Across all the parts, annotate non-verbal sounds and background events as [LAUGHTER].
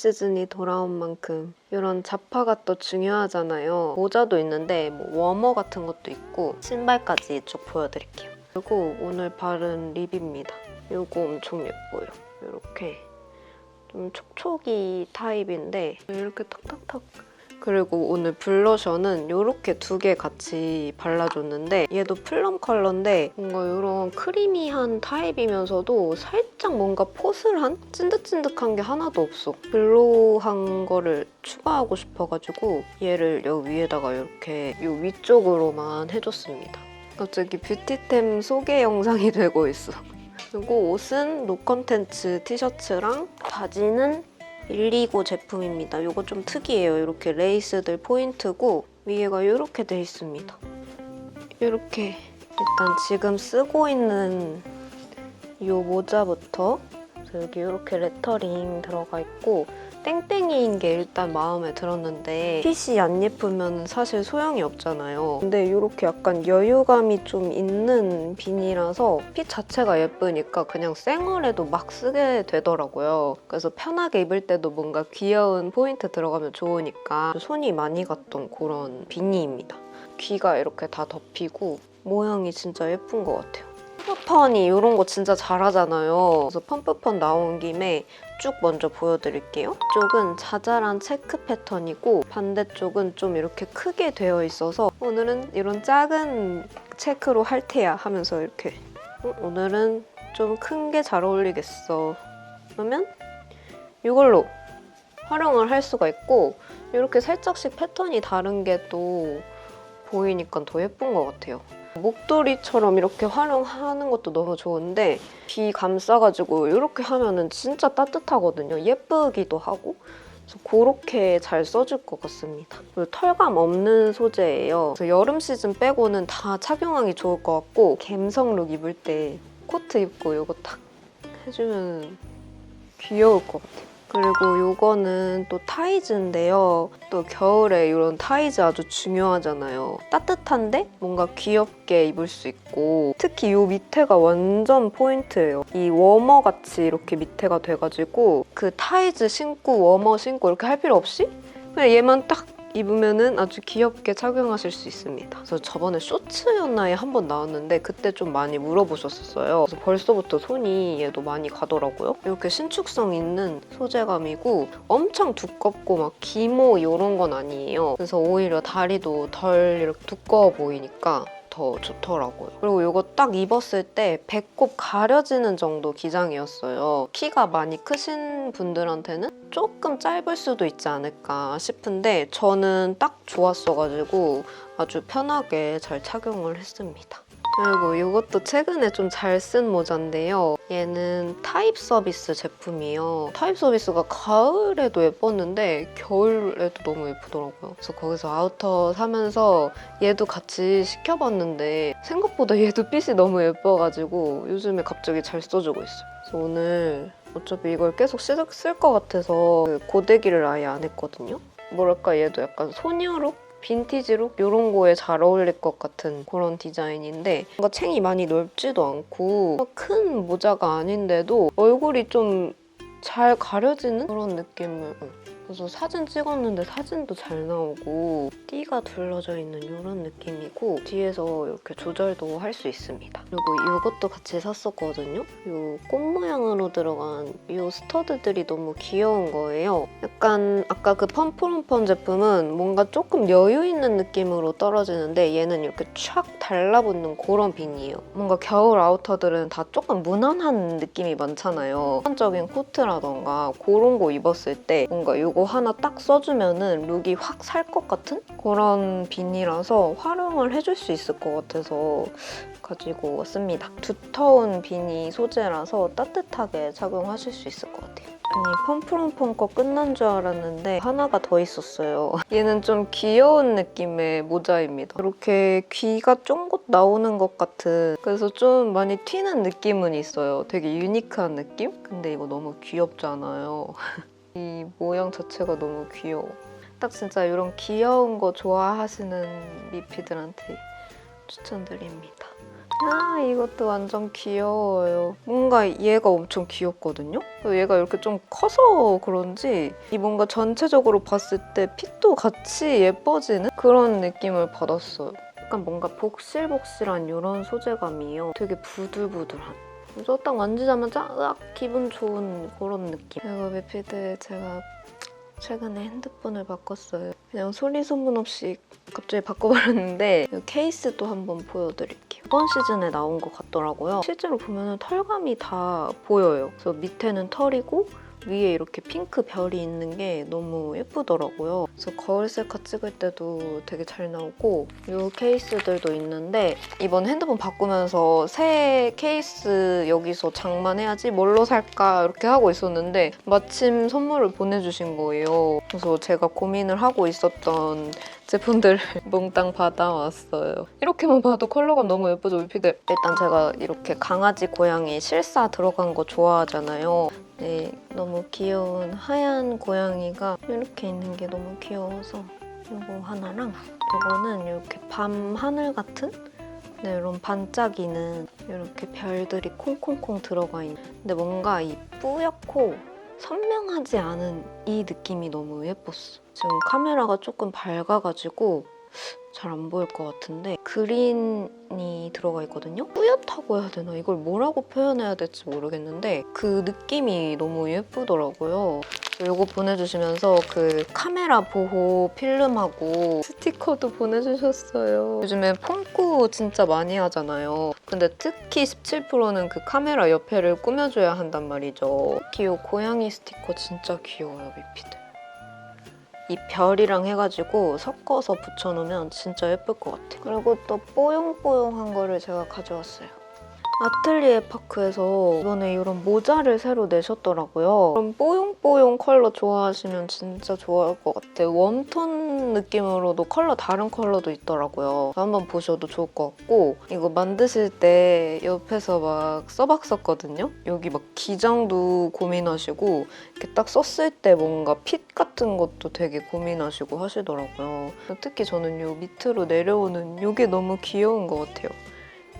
시즌이 돌아온 만큼 이런 자파가 또 중요하잖아요. 모자도 있는데 뭐 워머 같은 것도 있고 신발까지 이쪽 보여드릴게요. 그리고 오늘 바른 립입니다. 이거 엄청 예뻐요. 이렇게 좀 촉촉이 타입인데 이렇게 탁탁탁 그리고 오늘 블러셔는 이렇게 두 개 같이 발라줬는데 얘도 플럼 컬러인데 뭔가 이런 크리미한 타입이면서도 살짝 뭔가 포슬한 찐득찐득한 게 하나도 없어. 글로우한 거를 추가하고 싶어가지고 얘를 여기 위에다가 이렇게 이 위쪽으로만 해줬습니다. 갑자기 뷰티템 소개 영상이 [LAUGHS] 되고 있어. 그리고 옷은 노 컨텐츠 티셔츠랑 바지는 129 제품입니다. 이거 좀 특이해요. 이렇게 레이스들 포인트고 위에가 이렇게 돼 있습니다. 이렇게 일단 지금 쓰고 있는 이 모자부터 여기 이렇게 레터링 들어가 있고 땡땡이인 게 일단 마음에 들었는데 핏이 안 예쁘면 사실 소용이 없잖아요. 근데 이렇게 약간 여유감이 좀 있는 비니라서 핏 자체가 예쁘니까 그냥 생얼에도 막 쓰게 되더라고요. 그래서 편하게 입을 때도 뭔가 귀여운 포인트 들어가면 좋으니까 손이 많이 갔던 그런 비니입니다. 귀가 이렇게 다 덮이고 모양이 진짜 예쁜 것 같아요. 펌프펀이 이런 거 진짜 잘하잖아요. 그래서 펌프펀 나온 김에 쭉 먼저 보여드릴게요. 이쪽은 자잘한 체크 패턴이고 반대쪽은 좀 이렇게 크게 되어 있어서 오늘은 이런 작은 체크로 할 테야 하면서 이렇게 어, 오늘은 좀 큰 게 잘 어울리겠어. 그러면 이걸로 활용을 할 수가 있고 이렇게 살짝씩 패턴이 다른 게 또 보이니까 더 예쁜 것 같아요. 목도리처럼 이렇게 활용하는 것도 너무 좋은데 귀 감싸가지고 이렇게 하면은 진짜 따뜻하거든요. 예쁘기도 하고 그래서 그렇게 잘 써줄 것 같습니다. 털감 없는 소재예요. 그래서 여름 시즌 빼고는 다 착용하기 좋을 것 같고 갬성 룩 입을 때 코트 입고 이거 탁 해주면 귀여울 것 같아요. 그리고 이거는 또 타이즈인데요. 또 겨울에 이런 타이즈 아주 중요하잖아요. 따뜻한데 뭔가 귀엽게 입을 수 있고 특히 이 밑에가 완전 포인트예요. 이 워머 같이 이렇게 밑에가 돼가지고 그 타이즈 신고 워머 신고 이렇게 할 필요 없이 그냥 얘만 딱 입으면은 아주 귀엽게 착용하실 수 있습니다. 그래서 저번에 쇼츠였나에 한 번 나왔는데 그때 좀 많이 물어보셨었어요. 그래서 벌써부터 손이 얘도 많이 가더라고요. 이렇게 신축성 있는 소재감이고 엄청 두껍고 막 기모 이런 건 아니에요. 그래서 오히려 다리도 덜 이렇게 두꺼워 보이니까 더 좋더라고요. 그리고 이거 딱 입었을 때 배꼽 가려지는 정도 기장이었어요. 키가 많이 크신 분들한테는 조금 짧을 수도 있지 않을까 싶은데 저는 딱 좋았어가지고 아주 편하게 잘 착용을 했습니다. 그리고 이것도 최근에 좀 잘 쓴 모자인데요. 얘는 타입 서비스 제품이에요. 타입 서비스가 가을에도 예뻤는데 겨울에도 너무 예쁘더라고요. 그래서 거기서 아우터 사면서 얘도 같이 시켜봤는데 생각보다 얘도 [LAUGHS] 핏이 너무 예뻐가지고 요즘에 갑자기 잘 써주고 있어요. 그래서 오늘 어차피 이걸 계속 쓸 것 같아서 그 고데기를 아예 안 했거든요. 뭐랄까 얘도 약간 소녀룩? 빈티지룩? 이런 거에 잘 어울릴 것 같은 그런 디자인인데 뭔가 챙이 많이 넓지도 않고 큰 모자가 아닌데도 얼굴이 좀 잘 가려지는 그런 느낌을 응. 그래서 사진 찍었는데 사진도 잘 나오고 띠가 둘러져 있는 이런 느낌이고 뒤에서 이렇게 조절도 할 수 있습니다. 그리고 이것도 같이 샀었거든요. 이 꽃 모양으로 들어간 이 스터드들이 너무 귀여운 거예요. 약간 아까 그 펌프럼펌 제품은 뭔가 조금 여유 있는 느낌으로 떨어지는데 얘는 이렇게 촥 달라붙는 그런 빈이에요. 뭔가 겨울 아우터들은 다 조금 무난한 느낌이 많잖아요. 일반적인 코트라던가 그런 거 입었을 때 뭔가 이거 하나 딱 써주면은 룩이 확 살 것 같은 그런 비니라서 활용을 해줄 수 있을 것 같아서 가지고 왔습니다. 두터운 비니 소재라서 따뜻하게 착용하실 수 있을 것 같아요. 아니 펌프럼펌 거 끝난 줄 알았는데 하나가 더 있었어요. [LAUGHS] 얘는 좀 귀여운 느낌의 모자입니다. 이렇게 귀가 쫑긋 나오는 것 같은 그래서 좀 많이 튀는 느낌은 있어요. 되게 유니크한 느낌? 근데 이거 너무 귀엽잖아요. [LAUGHS] 이 모양 자체가 너무 귀여워. 딱 진짜 이런 귀여운 거 좋아하시는 미피들한테 추천드립니다. 아 이것도 완전 귀여워요. 뭔가 얘가 엄청 귀엽거든요. 얘가 이렇게 좀 커서 그런지 이 뭔가 전체적으로 봤을 때 핏도 같이 예뻐지는 그런 느낌을 받았어요. 약간 뭔가 복실복실한 이런 소재감이에요. 되게 부들부들한. 그래서 딱 만지자마자 으악 기분 좋은 그런 느낌. 이거 미피드 제가 최근에 핸드폰을 바꿨어요. 그냥 소리 소문 없이 갑자기 바꿔버렸는데 이 케이스도 한번 보여드릴게요. 이번 시즌에 나온 것 같더라고요. 실제로 보면 털감이 다 보여요. 그래서 밑에는 털이고 위에 이렇게 핑크 별이 있는 게 너무 예쁘더라고요. 그래서 거울 셀카 찍을 때도 되게 잘 나오고 이 케이스들도 있는데 이번 핸드폰 바꾸면서 새 케이스 여기서 장만해야지 뭘로 살까 이렇게 하고 있었는데 마침 선물을 보내주신 거예요. 그래서 제가 고민을 하고 있었던 제품들을 [LAUGHS] 몽땅 받아왔어요. 이렇게만 봐도 컬러감 너무 예쁘죠, 위피들? 일단 제가 이렇게 강아지, 고양이 실사 들어간 거 좋아하잖아요. 네, 너무 귀여운 하얀 고양이가 이렇게 있는 게 너무 귀여워서 이거 하나랑 이거는 이렇게 밤 하늘 같은 네, 이런 반짝이는 이렇게 별들이 콩콩콩 들어가 있는 근데 뭔가 이 뿌옇고 선명하지 않은 이 느낌이 너무 예뻤어. 지금 카메라가 조금 밝아가지고 잘 안 보일 것 같은데 그린이 들어가 있거든요? 뿌옇다고 해야 되나? 이걸 뭐라고 표현해야 될지 모르겠는데 그 느낌이 너무 예쁘더라고요. 이거 보내주시면서 그 카메라 보호 필름하고 스티커도 보내주셨어요. 요즘에 폰꾸 진짜 많이 하잖아요. 근데 특히 17%는 그 카메라 옆에를 꾸며줘야 한단 말이죠. 특히 이 고양이 스티커 진짜 귀여워요, 미피들. 이 별이랑 해가지고 섞어서 붙여놓으면 진짜 예쁠 것 같아요. 그리고 또 뽀용뽀용한 거를 제가 가져왔어요. 아틀리에 파크에서 이번에 이런 모자를 새로 내셨더라고요. 그런 뽀용뽀용 컬러 좋아하시면 진짜 좋아할 것 같아요. 웜톤 느낌으로도 컬러 다른 컬러도 있더라고요. 한번 보셔도 좋을 것 같고 이거 만드실 때 옆에서 막 써봤었거든요. 여기 막 기장도 고민하시고 이렇게 딱 썼을 때 뭔가 핏 같은 것도 되게 고민하시고 하시더라고요. 특히 저는 요 밑으로 내려오는 이게 너무 귀여운 것 같아요.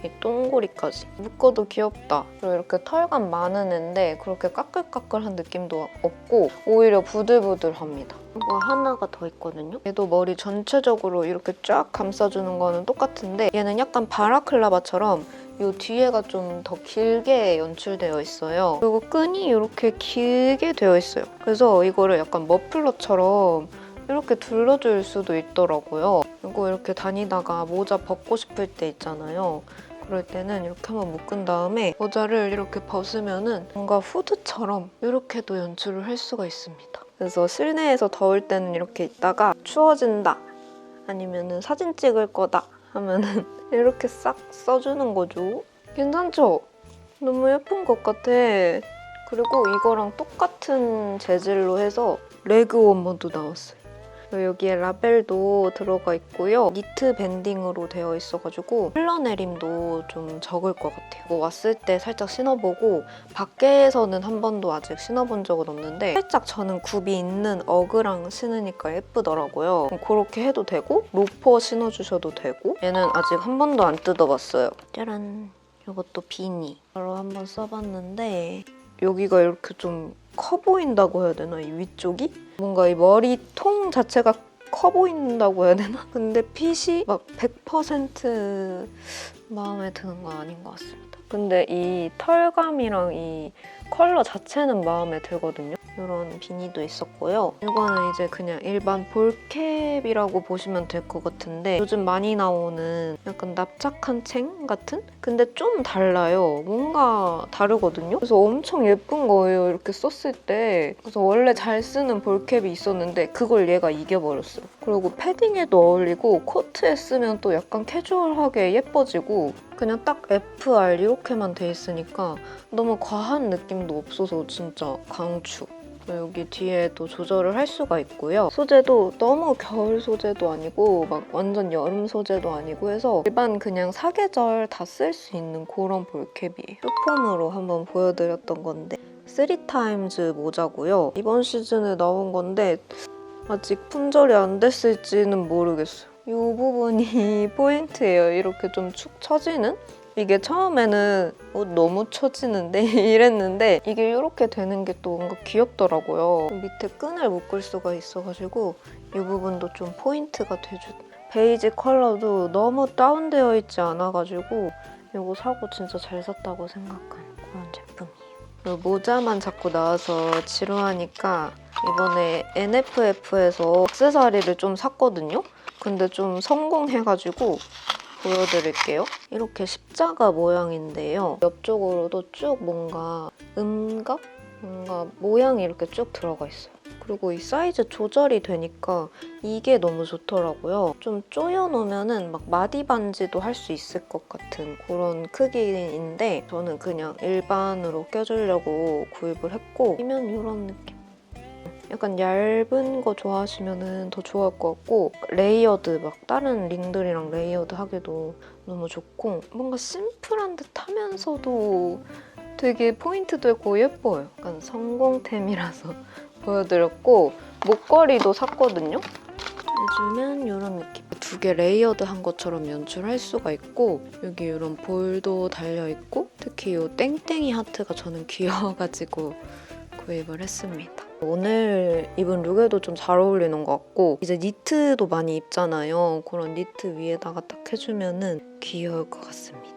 이 똥고리까지. 묶어도 귀엽다. 그리고 이렇게 털감 많은 앤데 그렇게 까끌까끌한 느낌도 없고 오히려 부들부들합니다. 이거 하나가 더 있거든요? 얘도 머리 전체적으로 이렇게 쫙 감싸주는 거는 똑같은데 얘는 약간 바라클라바처럼 이 뒤에가 좀 더 길게 연출되어 있어요. 그리고 끈이 이렇게 길게 되어 있어요. 그래서 이거를 약간 머플러처럼 이렇게 둘러줄 수도 있더라고요. 그리고 이렇게 다니다가 모자 벗고 싶을 때 있잖아요 그럴 때는 이렇게 한번 묶은 다음에 모자를 이렇게 벗으면은 뭔가 후드처럼 이렇게도 연출을 할 수가 있습니다. 그래서 실내에서 더울 때는 이렇게 있다가 추워진다 아니면은 사진 찍을 거다 하면은 [LAUGHS] 이렇게 싹 써주는 거죠. 괜찮죠? 너무 예쁜 것 같아. 그리고 이거랑 똑같은 재질로 해서 레그 워머도 나왔어요. 여기에 라벨도 들어가 있고요. 니트 밴딩으로 되어 있어가지고 흘러내림도 좀 적을 것 같아요. 이거 왔을 때 살짝 신어보고 밖에서는 한 번도 아직 신어본 적은 없는데 살짝 저는 굽이 있는 어그랑 신으니까 예쁘더라고요. 그렇게 해도 되고 로퍼 신어주셔도 되고 얘는 아직 한 번도 안 뜯어봤어요. 짜란! 이것도 비니. 바로 한번 써봤는데 여기가 이렇게 좀 커 보인다고 해야 되나? 이 위쪽이? 뭔가 이 머리통 자체가 커 보인다고 해야 되나? 근데 핏이 막 100% 마음에 드는 건 아닌 것 같습니다. 근데 이 털감이랑 이 컬러 자체는 마음에 들거든요. 이런 비니도 있었고요. 이거는 이제 그냥 일반 볼캡이라고 보시면 될 것 같은데 요즘 많이 나오는 약간 납작한 챙 같은? 근데 좀 달라요. 뭔가 다르거든요. 그래서 엄청 예쁜 거예요. 이렇게 썼을 때. 그래서 원래 잘 쓰는 볼캡이 있었는데 그걸 얘가 이겨버렸어요. 그리고 패딩에도 어울리고 코트에 쓰면 또 약간 캐주얼하게 예뻐지고 그냥 딱 FR 이렇게만 돼 있으니까 너무 과한 느낌도 없어서 진짜 강추. 여기 뒤에도 조절을 할 수가 있고요. 소재도 너무 겨울 소재도 아니고 막 완전 여름 소재도 아니고 해서 일반 그냥 사계절 다 쓸 수 있는 그런 볼캡이에요. 슈폼으로 한번 보여드렸던 건데 3타임즈 모자고요. 이번 시즌에 나온 건데 아직 품절이 안 됐을지는 모르겠어요. 이 부분이 [LAUGHS] 포인트예요. 이렇게 좀 축 처지는? 이게 처음에는 어, 너무 처지는데 [LAUGHS] 이랬는데 이게 이렇게 되는 게 또 뭔가 귀엽더라고요. 밑에 끈을 묶을 수가 있어가지고 이 부분도 좀 포인트가 돼주. 베이지 컬러도 너무 다운되어 있지 않아가지고 이거 사고 진짜 잘 샀다고 생각한 그런 제품이에요. 모자만 자꾸 나와서 지루하니까 이번에 NFF에서 액세서리를 좀 샀거든요. 근데 좀 성공해가지고 보여드릴게요. 이렇게 십자가 모양인데요. 옆쪽으로도 쭉 뭔가 음각? 뭔가 모양이 이렇게 쭉 들어가 있어요. 그리고 이 사이즈 조절이 되니까 이게 너무 좋더라고요. 좀 조여놓으면은 막 마디 반지도 할 수 있을 것 같은 그런 크기인데 저는 그냥 일반으로 껴주려고 구입을 했고 이면 이런 느낌. 약간 얇은 거 좋아하시면 더 좋아할 것 같고 레이어드 막 다른 링들이랑 레이어드 하기도 너무 좋고 뭔가 심플한 듯 하면서도 되게 포인트도 있고 예뻐요. 약간 성공템이라서 [LAUGHS] 보여드렸고 목걸이도 샀거든요. 해주면 이런 느낌. 두 개 레이어드 한 것처럼 연출할 수가 있고 여기 이런 볼도 달려 있고 특히 이 땡땡이 하트가 저는 [LAUGHS] 귀여워가지고 구입을 했습니다. 오늘 입은 룩에도 좀 잘 어울리는 것 같고 이제 니트도 많이 입잖아요. 그런 니트 위에다가 딱 해주면은 귀여울 것 같습니다.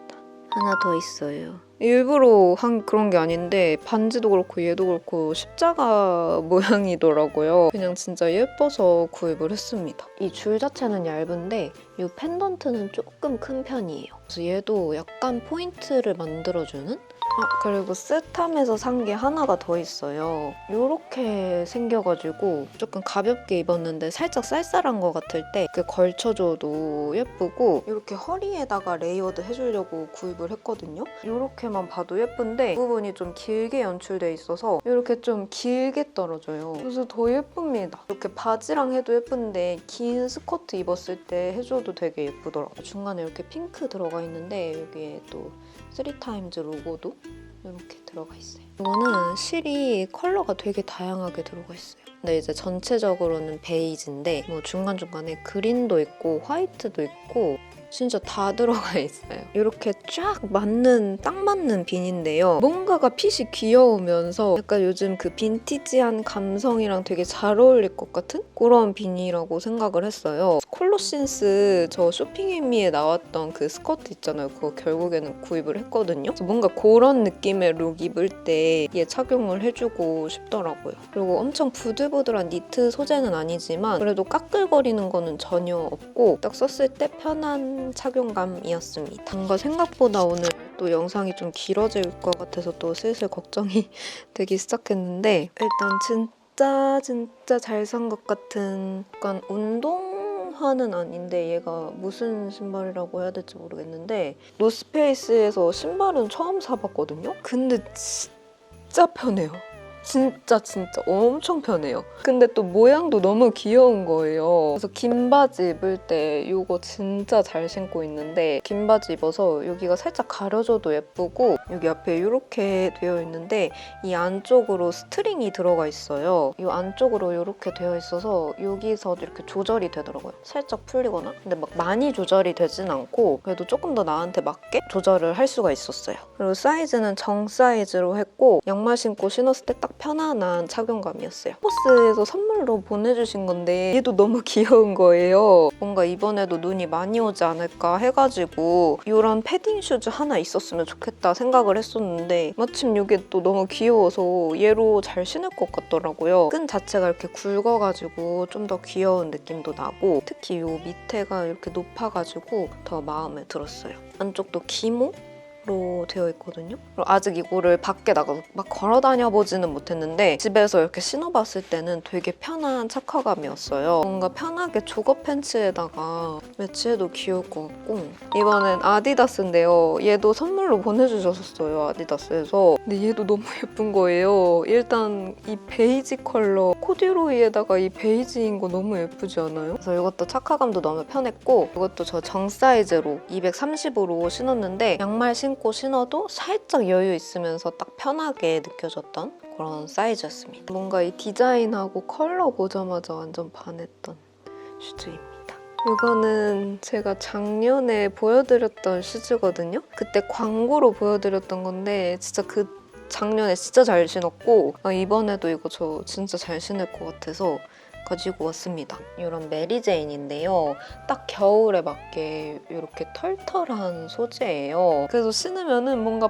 하나 더 있어요. 일부러 한 그런 게 아닌데 반지도 그렇고 얘도 그렇고 십자가 [LAUGHS] 모양이더라고요. 그냥 진짜 예뻐서 구입을 했습니다. 이 줄 자체는 얇은데 이 펜던트는 조금 큰 편이에요. 그래서 얘도 약간 포인트를 만들어주는? 아 그리고 스탐에서 산 게 하나가 더 있어요. 이렇게 생겨가지고 조금 가볍게 입었는데 살짝 쌀쌀한 것 같을 때 이렇게 걸쳐줘도 예쁘고 이렇게 허리에다가 레이어드 해주려고 구입을 했거든요. 이렇게만 봐도 예쁜데 이 부분이 좀 길게 연출돼 있어서 이렇게 좀 길게 떨어져요. 그래서 더 예쁩니다. 이렇게 바지랑 해도 예쁜데 긴 스커트 입었을 때 해줘도 되게 예쁘더라고요. 중간에 이렇게 핑크 들어가 있는데 여기에 또 3타임즈 로고도 이렇게 들어가 있어요. 이거는 실이 컬러가 되게 다양하게 들어가 있어요. 근데 이제 전체적으로는 베이지인데 뭐 중간중간에 그린도 있고 화이트도 있고 진짜 다 [LAUGHS] 들어가 있어요. 이렇게 쫙 맞는 딱 맞는 비인데요. 뭔가가 핏이 귀여우면서 약간 요즘 그 빈티지한 감성이랑 되게 잘 어울릴 것 같은 그런 비니라고 생각을 했어요. 콜로신스 저 쇼핑앤미에 나왔던 그 스커트 있잖아요. 그거 결국에는 구입을 했거든요. 뭔가 그런 느낌의 룩 입을 때 얘 착용을 해주고 싶더라고요. 그리고 엄청 부들부들한 니트 소재는 아니지만 그래도 까끌거리는 거는 전혀 없고 딱 썼을 때 편한 착용감이었습니다. 뭔가 생각보다 오늘 또 영상이 좀 길어질 것 같아서 또 슬슬 걱정이 [LAUGHS] 되기 시작했는데 일단 진짜 진짜 잘 산 것 같은 약간 운동 화는 아닌데 얘가 무슨 신발이라고 해야 될지 모르겠는데 노스페이스에서 신발은 처음 사봤거든요. 근데 진짜 편해요. 진짜 진짜 엄청 편해요. 근데 또 모양도 너무 귀여운 거예요. 그래서 긴 바지 입을 때 이거 진짜 잘 신고 있는데 긴 바지 입어서 여기가 살짝 가려져도 예쁘고 여기 앞에 이렇게 되어 있는데 이 안쪽으로 스트링이 들어가 있어요. 이 안쪽으로 이렇게 되어 있어서 여기서 이렇게 조절이 되더라고요. 살짝 풀리거나 근데 막 많이 조절이 되진 않고 그래도 조금 더 나한테 맞게 조절을 할 수가 있었어요. 그리고 사이즈는 정 사이즈로 했고 양말 신고 신었을 때딱 편안한 착용감이었어요. 포스에서 선물로 보내주신 건데 얘도 너무 [LAUGHS] 귀여운 거예요. 뭔가 이번에도 눈이 많이 오지 않을까 해가지고 이런 패딩 슈즈 하나 있었으면 좋겠다 생각을 했었는데 마침 이게 또 너무 귀여워서 얘로 잘 신을 것 같더라고요. 끈 자체가 이렇게 굵어가지고 좀 더 귀여운 느낌도 나고 특히 이 밑에가 이렇게 높아가지고 더 마음에 들었어요. 안쪽도 기모? 로 되어 있거든요. 아직 이거를 밖에 나가서 막 걸어 다녀 보지는 못했는데 집에서 이렇게 신어봤을 때는 되게 편한 착화감이었어요. 뭔가 편하게 조거 팬츠에다가 매치해도 귀여울 것 같고 이번엔 아디다스인데요. 얘도 선물로 보내주셨어요 아디다스에서. 근데 얘도 너무 [LAUGHS] 예쁜 거예요. 일단 이 베이지 컬러 코듀로이에다가 이 베이지인 거 너무 예쁘지 않아요? 그래서 이것도 착화감도 너무 편했고 이것도 저 정 사이즈로 230으로 신었는데 양말 신고 신어도 살짝 여유 있으면서 딱 편하게 느껴졌던 그런 사이즈였습니다. 뭔가 이 디자인하고 컬러 보자마자 완전 반했던 슈즈입니다. 이거는 제가 작년에 보여드렸던 슈즈거든요. 그때 광고로 보여드렸던 건데 진짜 그 작년에 진짜 잘 신었고 아, 이번에도 이거 저 진짜 잘 신을 것 같아서 가지고 왔습니다. 이런 메리제인인데요. 딱 겨울에 맞게 이렇게 털털한 소재예요. 그래서 신으면은 뭔가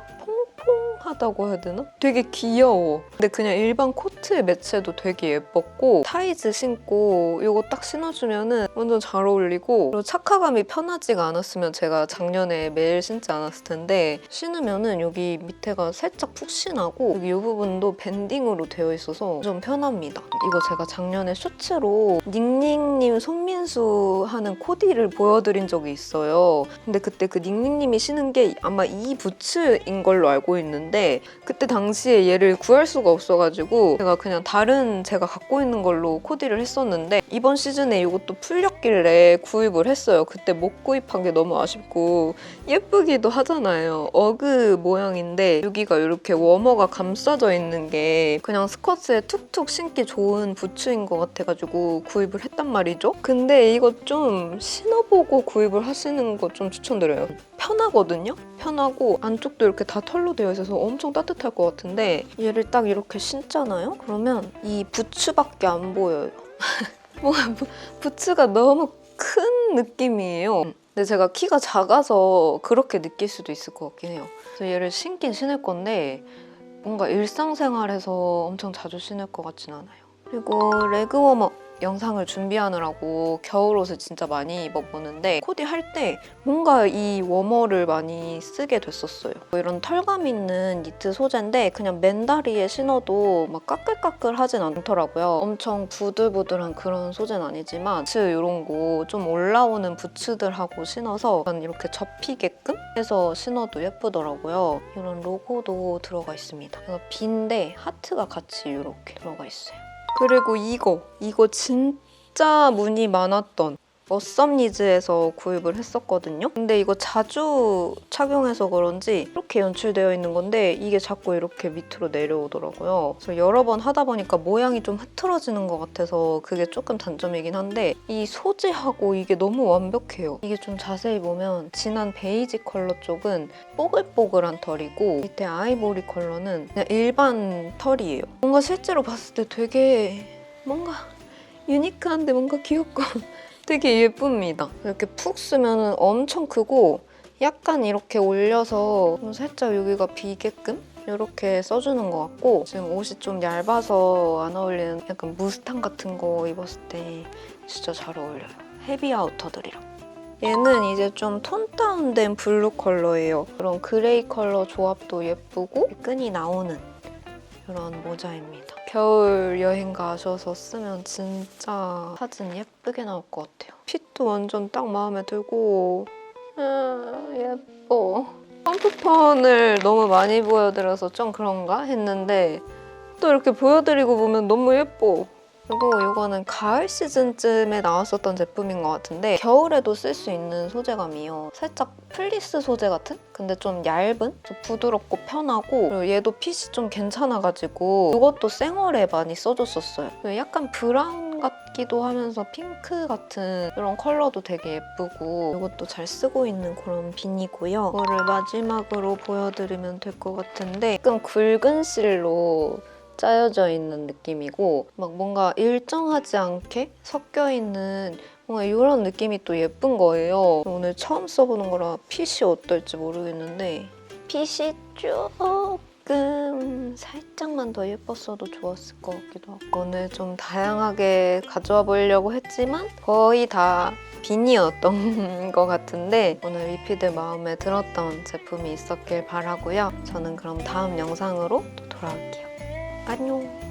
퐁퐁하다고 해야 되나? 되게 귀여워. 근데 그냥 일반 코트에 매치해도 되게 예뻤고 타이즈 신고 이거 딱 신어주면은 완전 잘 어울리고 그리고 착화감이 편하지가 않았으면 제가 작년에 매일 신지 않았을 텐데 신으면은 여기 밑에가 살짝 푹신하고 여기 이 부분도 밴딩으로 되어 있어서 좀 편합니다. 이거 제가 작년에 쇼츠로 닝닝님 손민수 하는 코디를 보여드린 적이 있어요. 근데 그때 그 닝닝님이 신은 게 아마 이 부츠인 걸로 알고 있는데 그때 당시에 얘를 구할 수가 없어가지고 제가 그냥 다른 제가 갖고 있는 걸로 코디를 했었는데 이번 시즌에 이것도 풀렸길래 구입을 했어요. 그때 못 구입한 게 너무 아쉽고 예쁘기도 하잖아요. 어그 모양인데 여기가 이렇게 워머가 감싸져 있는 게 그냥 스커트에 툭툭 신기 좋은 부츠인 것 같아가지고 구입을 했단 말이죠. 근데 이거 좀 신어보고 구입을 하시는 거 좀 추천드려요. 편하거든요? 편하고 안쪽도 이렇게 다 털로 되어 있어서 엄청 따뜻할 것 같은데 얘를 딱 이렇게 신잖아요? 그러면 이 부츠밖에 안 보여요. [LAUGHS] 뭔가 부- 부츠가 너무 큰 느낌이에요. 근데 제가 키가 작아서 그렇게 느낄 수도 있을 것 같긴 해요. 그래서 얘를 신긴 신을 건데 뭔가 일상생활에서 엄청 자주 신을 것 같진 않아요. 그리고 레그 워머 영상을 준비하느라고 겨울옷을 진짜 많이 입어보는데 코디 할 때 뭔가 이 워머를 많이 쓰게 됐었어요. 이런 털감 있는 니트 소재인데 그냥 맨다리에 신어도 막 까끌까끌 하진 않더라고요. 엄청 부들부들한 그런 소재는 아니지만 부츠 이런 거 좀 올라오는 부츠들하고 신어서 이렇게 접히게끔 해서 신어도 예쁘더라고요. 이런 로고도 들어가 있습니다. 빈데 하트가 같이 이렇게 들어가 있어요. 그리고 이거 이거 진짜 문이 많았던 머썸니즈에서 구입을 했었거든요. 근데 이거 자주 착용해서 그런지 이렇게 연출되어 있는 건데 이게 자꾸 이렇게 밑으로 내려오더라고요. 그래서 여러 번 하다 보니까 모양이 좀 흐트러지는 것 같아서 그게 조금 단점이긴 한데 이 소재하고 이게 너무 완벽해요. 이게 좀 자세히 보면 진한 베이지 컬러 쪽은 뽀글뽀글한 털이고 밑에 아이보리 컬러는 그냥 일반 털이에요. 뭔가 실제로 봤을 때 되게 뭔가 유니크한데 뭔가 귀엽고 [LAUGHS] 되게 예쁩니다. 이렇게 푹 쓰면 엄청 크고 약간 이렇게 올려서 좀 살짝 여기가 비게끔 이렇게 써주는 것 같고 지금 옷이 좀 얇아서 안 어울리는 약간 무스탕 같은 거 입었을 때 진짜 잘 어울려요. 헤비 아우터들이랑. 얘는 이제 좀 톤 다운된 블루 컬러예요. 그런 그레이 컬러 조합도 예쁘고 끈이 나오는 이런 모자입니다. 겨울 여행 가셔서 쓰면 진짜 사진 예쁘게 나올 것 같아요. 핏도 완전 딱 마음에 들고 아, 예뻐. 펌프펀을 너무 많이 보여드려서 좀 그런가 했는데 또 이렇게 보여드리고 보면 너무 예뻐. 그리고 이거는 가을 시즌쯤에 나왔었던 제품인 것 같은데 겨울에도 쓸 수 있는 소재감이에요. 살짝 플리스 소재 같은? 근데 좀 얇은? 좀 부드럽고 편하고 얘도 핏이 좀 괜찮아가지고 이것도 생얼에 많이 써줬었어요. 약간 브라운 같기도 하면서 핑크 같은 이런 컬러도 되게 예쁘고 이것도 잘 쓰고 있는 그런 빈이고요. 이거를 마지막으로 보여드리면 될 것 같은데 조금 굵은 실로 짜여져 있는 느낌이고 막 뭔가 일정하지 않게 섞여 있는 뭔가 이런 느낌이 또 예쁜 거예요. 오늘 처음 써보는 거라 핏이 어떨지 모르겠는데 핏이 조금 살짝만 더 예뻤어도 좋았을 것 같기도 하고 오늘 좀 다양하게 가져와 보려고 했지만 거의 다 빈이었던 [LAUGHS] 것 같은데 오늘 위피드 마음에 들었던 제품이 있었길 바라고요. 저는 그럼 다음 영상으로 또 돌아올게요. 안녕.